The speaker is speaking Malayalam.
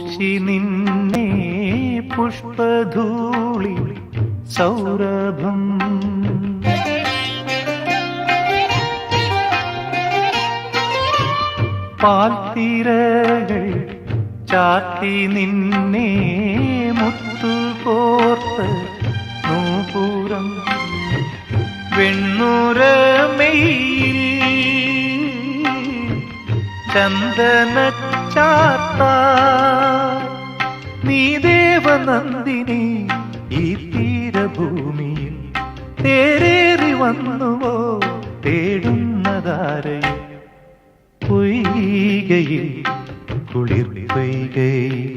പൂശി നിന്നെ പുഷ്പധൂളി സൗരഭം. പാൽത്തിരകൾ ചാത്തി നിന്നെ മുത്തു മുത്തുകോർത്ത് നൂപൂരം വെണ്ണുരമയിൽ ചന്ദന ചാത്താ ദേവനന്ദിനി ഈ തീരഭൂമിയിൽ തേരേറി വന്നുവോ തേടുന്നതാരയും പൊയ്കയിൽ കുളിർ പൊയ്കയിൽ